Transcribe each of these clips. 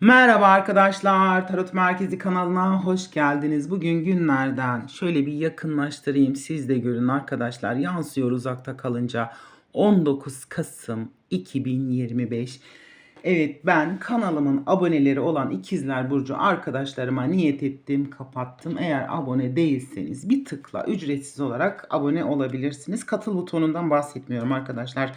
Merhaba arkadaşlar, Tarot Merkezi kanalına hoş geldiniz. Bugün günlerden şöyle bir yakınlaştırayım, siz de görün arkadaşlar. Yansıyor uzakta kalınca 19 Kasım 2025. Evet ben kanalımın aboneleri olan İkizler Burcu arkadaşlarıma niyet ettim, kapattım. Eğer abone değilseniz bir tıkla ücretsiz olarak abone olabilirsiniz. Katıl butonundan bahsetmiyorum arkadaşlar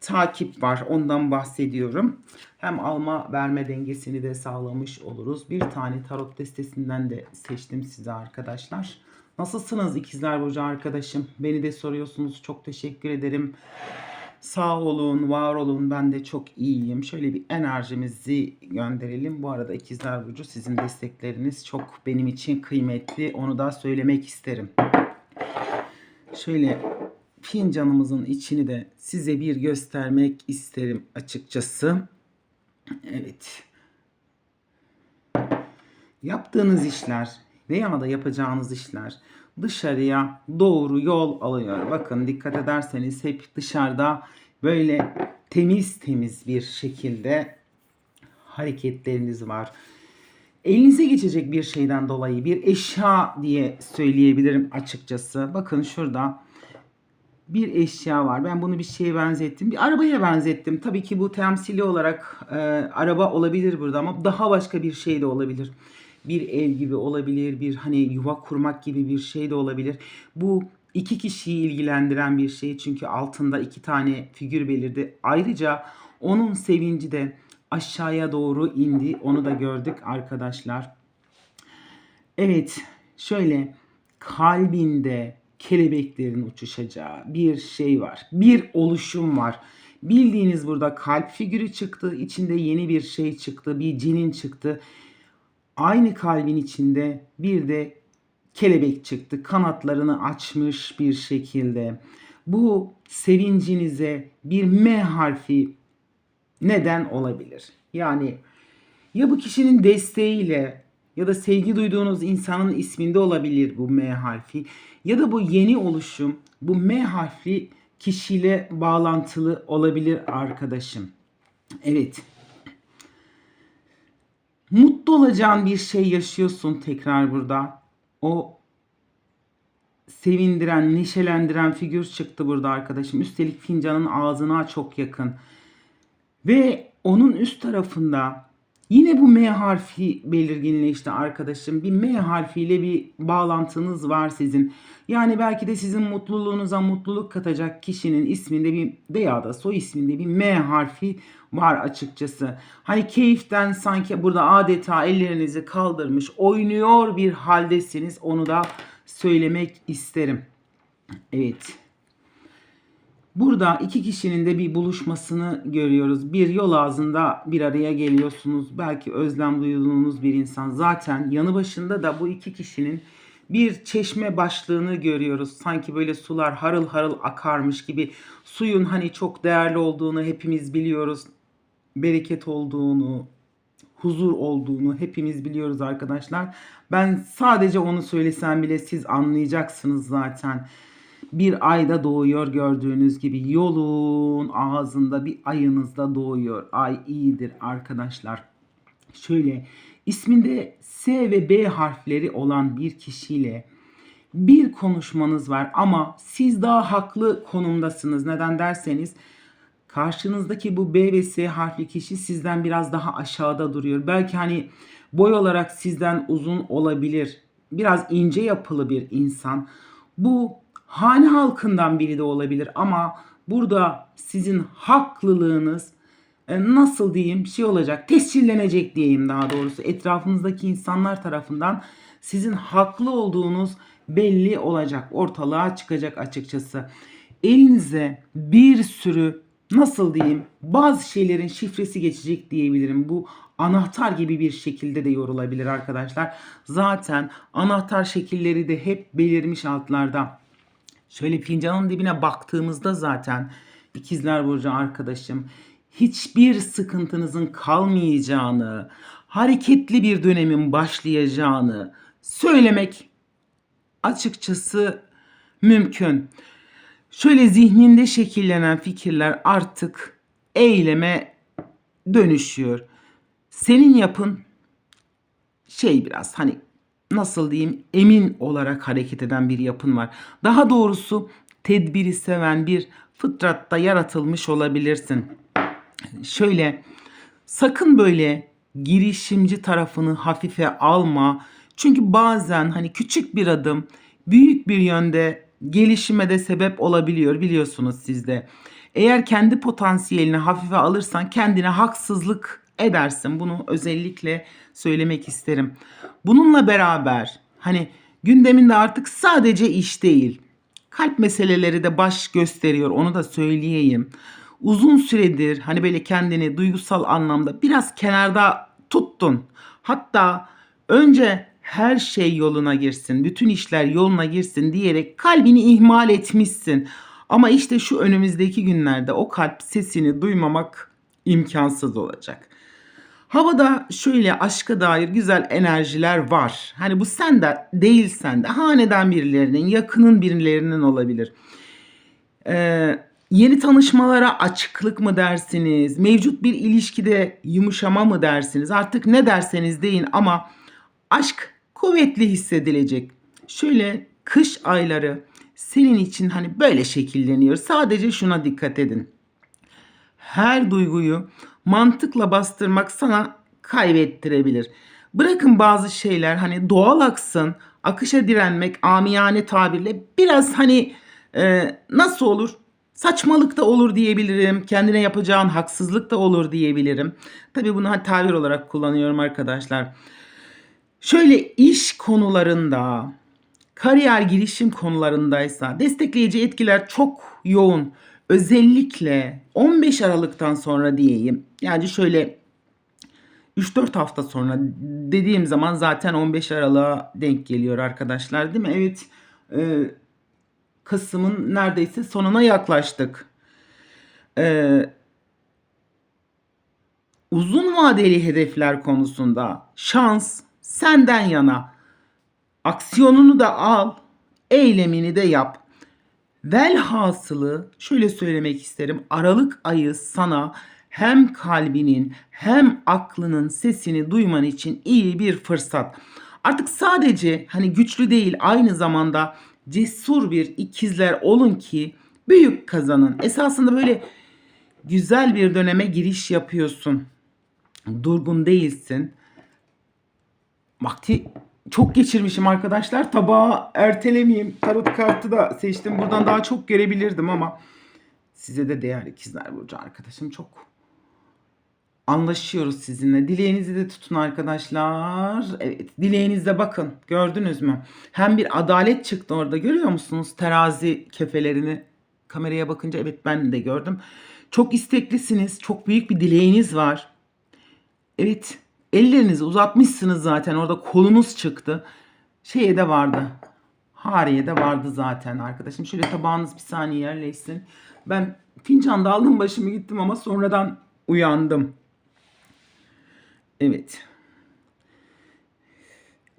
takip var. Ondan bahsediyorum. Hem alma verme dengesini de sağlamış oluruz. Bir tane tarot destesinden de seçtim size arkadaşlar. Nasılsınız ikizler burcu arkadaşım? Beni de soruyorsunuz. Çok teşekkür ederim. Sağ olun, var olun. Ben de çok iyiyim. Şöyle bir enerjimizi gönderelim. Bu arada ikizler burcu sizin destekleriniz çok benim için kıymetli. Onu da söylemek isterim. Şöyle fincanımızın içini de size bir göstermek isterim açıkçası. Evet. Yaptığınız işler veya da yapacağınız işler dışarıya doğru yol alıyor. Bakın dikkat ederseniz hep dışarıda böyle temiz temiz bir şekilde hareketleriniz var. Elinize geçecek bir şeyden dolayı bir eşya diye söyleyebilirim açıkçası. Bakın şurada bir eşya var. Ben bunu bir şeye benzettim. Bir arabaya benzettim. Tabii ki bu temsili olarak e, araba olabilir burada ama daha başka bir şey de olabilir. Bir ev gibi olabilir, bir hani yuva kurmak gibi bir şey de olabilir. Bu iki kişiyi ilgilendiren bir şey çünkü altında iki tane figür belirdi. Ayrıca onun sevinci de aşağıya doğru indi. Onu da gördük arkadaşlar. Evet, şöyle kalbinde kelebeklerin uçuşacağı bir şey var. Bir oluşum var. Bildiğiniz burada kalp figürü çıktı. içinde yeni bir şey çıktı. Bir cinin çıktı. Aynı kalbin içinde bir de kelebek çıktı. Kanatlarını açmış bir şekilde. Bu sevincinize bir M harfi neden olabilir? Yani ya bu kişinin desteğiyle ya da sevgi duyduğunuz insanın isminde olabilir bu M harfi ya da bu yeni oluşum bu M harfi kişiyle bağlantılı olabilir arkadaşım. Evet. Mutlu olacağın bir şey yaşıyorsun tekrar burada. O sevindiren, neşelendiren figür çıktı burada arkadaşım. Üstelik fincanın ağzına çok yakın. Ve onun üst tarafında Yine bu M harfi belirginleşti arkadaşım. Bir M harfiyle bir bağlantınız var sizin. Yani belki de sizin mutluluğunuza mutluluk katacak kişinin isminde bir veya da soy isminde bir M harfi var açıkçası. Hani keyiften sanki burada adeta ellerinizi kaldırmış oynuyor bir haldesiniz. Onu da söylemek isterim. Evet. Burada iki kişinin de bir buluşmasını görüyoruz. Bir yol ağzında bir araya geliyorsunuz. Belki özlem duyduğunuz bir insan. Zaten yanı başında da bu iki kişinin bir çeşme başlığını görüyoruz. Sanki böyle sular harıl harıl akarmış gibi. Suyun hani çok değerli olduğunu hepimiz biliyoruz. Bereket olduğunu, huzur olduğunu hepimiz biliyoruz arkadaşlar. Ben sadece onu söylesem bile siz anlayacaksınız zaten bir ayda doğuyor gördüğünüz gibi yolun ağzında bir ayınızda doğuyor. Ay iyidir arkadaşlar. Şöyle isminde S ve B harfleri olan bir kişiyle bir konuşmanız var ama siz daha haklı konumdasınız. Neden derseniz karşınızdaki bu B ve S harfli kişi sizden biraz daha aşağıda duruyor. Belki hani boy olarak sizden uzun olabilir. Biraz ince yapılı bir insan. Bu hane halkından biri de olabilir ama burada sizin haklılığınız e, nasıl diyeyim şey olacak tescillenecek diyeyim daha doğrusu. Etrafınızdaki insanlar tarafından sizin haklı olduğunuz belli olacak ortalığa çıkacak açıkçası. Elinize bir sürü nasıl diyeyim bazı şeylerin şifresi geçecek diyebilirim. Bu anahtar gibi bir şekilde de yorulabilir arkadaşlar. Zaten anahtar şekilleri de hep belirmiş altlarda Şöyle fincanın dibine baktığımızda zaten ikizler burcu arkadaşım hiçbir sıkıntınızın kalmayacağını, hareketli bir dönemin başlayacağını söylemek açıkçası mümkün. Şöyle zihninde şekillenen fikirler artık eyleme dönüşüyor. senin yapın şey biraz hani nasıl diyeyim emin olarak hareket eden bir yapın var. Daha doğrusu tedbiri seven bir fıtratta yaratılmış olabilirsin. Şöyle sakın böyle girişimci tarafını hafife alma. Çünkü bazen hani küçük bir adım büyük bir yönde gelişime de sebep olabiliyor biliyorsunuz siz de. Eğer kendi potansiyelini hafife alırsan kendine haksızlık edersin. Bunu özellikle söylemek isterim. Bununla beraber hani gündeminde artık sadece iş değil. Kalp meseleleri de baş gösteriyor onu da söyleyeyim. Uzun süredir hani böyle kendini duygusal anlamda biraz kenarda tuttun. Hatta önce her şey yoluna girsin, bütün işler yoluna girsin diyerek kalbini ihmal etmişsin. Ama işte şu önümüzdeki günlerde o kalp sesini duymamak imkansız olacak. Havada şöyle aşka dair güzel enerjiler var. Hani bu sen de değilsen de haneden birilerinin, yakının birilerinin olabilir. Ee, yeni tanışmalara açıklık mı dersiniz? Mevcut bir ilişkide yumuşama mı dersiniz? Artık ne derseniz deyin ama aşk kuvvetli hissedilecek. Şöyle kış ayları senin için hani böyle şekilleniyor. Sadece şuna dikkat edin. Her duyguyu mantıkla bastırmak sana kaybettirebilir. Bırakın bazı şeyler hani doğal aksın, akışa direnmek amiyane tabirle biraz hani e, nasıl olur? Saçmalık da olur diyebilirim. Kendine yapacağın haksızlık da olur diyebilirim. Tabii bunu hani tabir olarak kullanıyorum arkadaşlar. Şöyle iş konularında, kariyer girişim konularındaysa destekleyici etkiler çok yoğun. Özellikle 15 Aralık'tan sonra diyeyim. Yani şöyle 3-4 hafta sonra dediğim zaman zaten 15 Aralık'a denk geliyor arkadaşlar değil mi? Evet. E, Kasım'ın neredeyse sonuna yaklaştık. Ee, uzun vadeli hedefler konusunda şans senden yana. Aksiyonunu da al, eylemini de yap. Velhasılı şöyle söylemek isterim. Aralık ayı sana hem kalbinin hem aklının sesini duyman için iyi bir fırsat. Artık sadece hani güçlü değil aynı zamanda cesur bir ikizler olun ki büyük kazanın. Esasında böyle güzel bir döneme giriş yapıyorsun. Durgun değilsin. Vakti çok geçirmişim arkadaşlar. Tabağı ertelemeyeyim. Tarot kartı da seçtim. Buradan daha çok görebilirdim ama size de değer ikizler burcu arkadaşım çok anlaşıyoruz sizinle. Dileğinizi de tutun arkadaşlar. Evet, dileğinizde bakın. Gördünüz mü? Hem bir adalet çıktı orada. Görüyor musunuz? Terazi kefelerini kameraya bakınca evet ben de gördüm. Çok isteklisiniz. Çok büyük bir dileğiniz var. Evet, ellerinizi uzatmışsınız zaten. Orada kolunuz çıktı. Şeye de vardı. Hariye de vardı zaten arkadaşım. Şöyle tabağınız bir saniye yerleşsin. Ben fincanda aldım başımı gittim ama sonradan uyandım. Evet.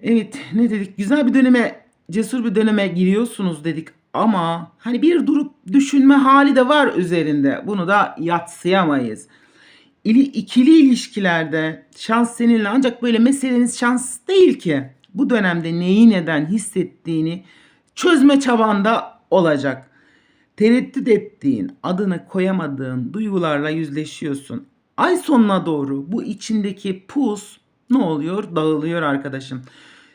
Evet ne dedik? Güzel bir döneme, cesur bir döneme giriyorsunuz dedik. Ama hani bir durup düşünme hali de var üzerinde. Bunu da yatsıyamayız. İli, ikili ilişkilerde şans seninle ancak böyle meseleniz şans değil ki. Bu dönemde neyi neden hissettiğini çözme çabanda olacak. Tereddüt ettiğin, adını koyamadığın duygularla yüzleşiyorsun. Ay sonuna doğru bu içindeki pus ne oluyor? Dağılıyor arkadaşım.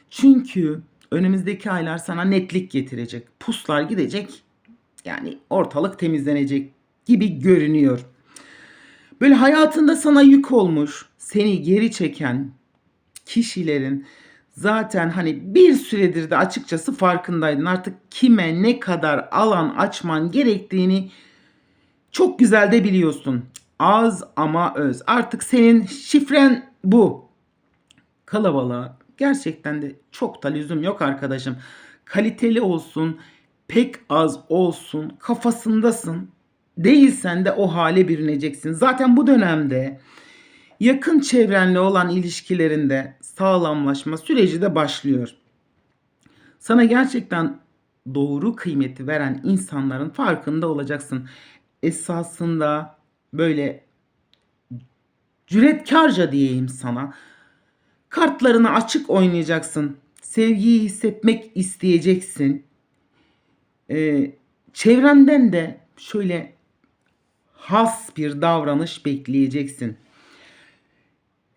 Çünkü önümüzdeki aylar sana netlik getirecek. Puslar gidecek. Yani ortalık temizlenecek gibi görünüyor. Böyle hayatında sana yük olmuş, seni geri çeken kişilerin zaten hani bir süredir de açıkçası farkındaydın. Artık kime ne kadar alan açman gerektiğini çok güzel de biliyorsun. Az ama öz. Artık senin şifren bu. Kalabalığa gerçekten de çok da lüzum yok arkadaşım. Kaliteli olsun, pek az olsun, kafasındasın. Değilsen de o hale bürüneceksin. Zaten bu dönemde yakın çevrenle olan ilişkilerinde sağlamlaşma süreci de başlıyor. Sana gerçekten doğru kıymeti veren insanların farkında olacaksın. Esasında böyle cüretkarca diyeyim sana. Kartlarını açık oynayacaksın. Sevgiyi hissetmek isteyeceksin. Ee, çevrenden de şöyle has bir davranış bekleyeceksin.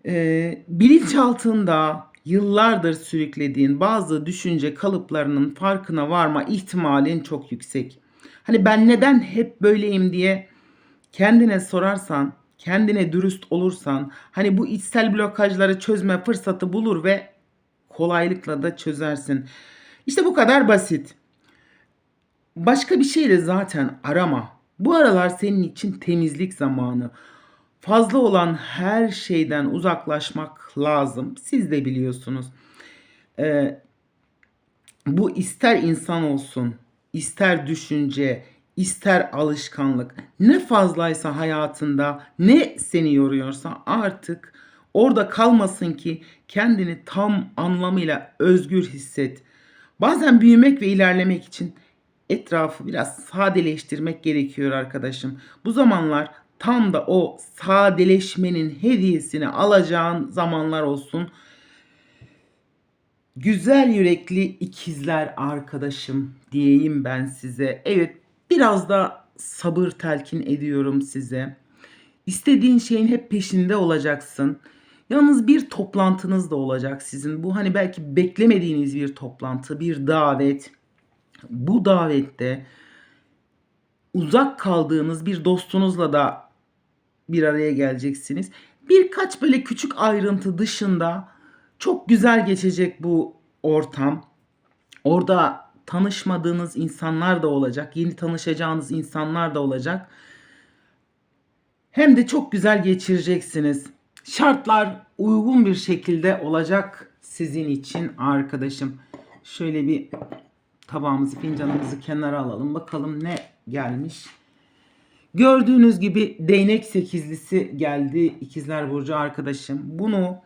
Ee, bilinçaltında yıllardır sürüklediğin bazı düşünce kalıplarının farkına varma ihtimalin çok yüksek. Hani ben neden hep böyleyim diye kendine sorarsan, kendine dürüst olursan, hani bu içsel blokajları çözme fırsatı bulur ve kolaylıkla da çözersin. İşte bu kadar basit. Başka bir şey de zaten arama. Bu aralar senin için temizlik zamanı. Fazla olan her şeyden uzaklaşmak lazım. Siz de biliyorsunuz. Ee, bu ister insan olsun, ister düşünce, ister alışkanlık. Ne fazlaysa hayatında, ne seni yoruyorsa artık orada kalmasın ki kendini tam anlamıyla özgür hisset. Bazen büyümek ve ilerlemek için etrafı biraz sadeleştirmek gerekiyor arkadaşım. Bu zamanlar tam da o sadeleşmenin hediyesini alacağın zamanlar olsun. Güzel yürekli ikizler arkadaşım diyeyim ben size. Evet biraz da sabır telkin ediyorum size. İstediğin şeyin hep peşinde olacaksın. Yalnız bir toplantınız da olacak sizin. Bu hani belki beklemediğiniz bir toplantı, bir davet. Bu davette uzak kaldığınız bir dostunuzla da bir araya geleceksiniz. Birkaç böyle küçük ayrıntı dışında çok güzel geçecek bu ortam. Orada tanışmadığınız insanlar da olacak, yeni tanışacağınız insanlar da olacak. Hem de çok güzel geçireceksiniz. Şartlar uygun bir şekilde olacak sizin için arkadaşım. Şöyle bir tabağımızı, fincanımızı kenara alalım. Bakalım ne gelmiş. Gördüğünüz gibi değnek sekizlisi geldi ikizler burcu arkadaşım. Bunu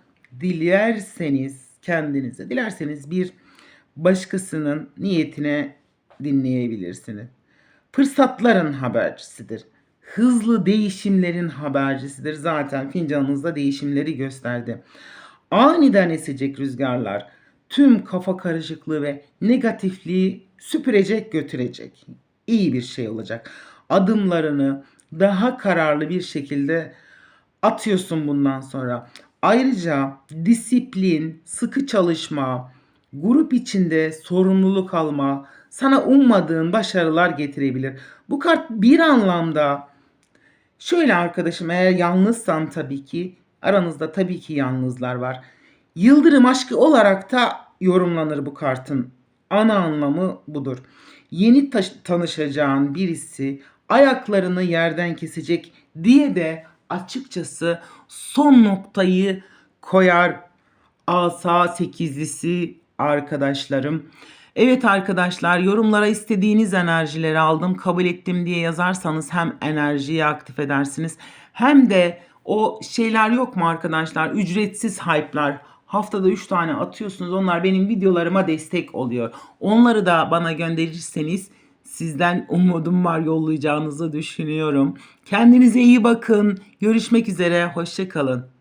dilerseniz kendinize, dilerseniz bir başkasının niyetine dinleyebilirsiniz. Fırsatların habercisidir. Hızlı değişimlerin habercisidir. Zaten fincanınızda değişimleri gösterdi. Aniden esecek rüzgarlar tüm kafa karışıklığı ve negatifliği süpürecek götürecek. İyi bir şey olacak. Adımlarını daha kararlı bir şekilde atıyorsun bundan sonra. Ayrıca disiplin, sıkı çalışma, grup içinde sorumluluk alma sana ummadığın başarılar getirebilir. Bu kart bir anlamda şöyle arkadaşım eğer yalnızsan tabii ki aranızda tabii ki yalnızlar var. Yıldırım aşkı olarak da yorumlanır bu kartın. Ana anlamı budur. Yeni taş- tanışacağın birisi ayaklarını yerden kesecek diye de açıkçası son noktayı koyar asa sekizlisi arkadaşlarım. Evet arkadaşlar yorumlara istediğiniz enerjileri aldım kabul ettim diye yazarsanız hem enerjiyi aktif edersiniz hem de o şeyler yok mu arkadaşlar ücretsiz hype'lar haftada 3 tane atıyorsunuz onlar benim videolarıma destek oluyor. Onları da bana gönderirseniz sizden umudum var yollayacağınızı düşünüyorum. Kendinize iyi bakın. Görüşmek üzere. Hoşçakalın.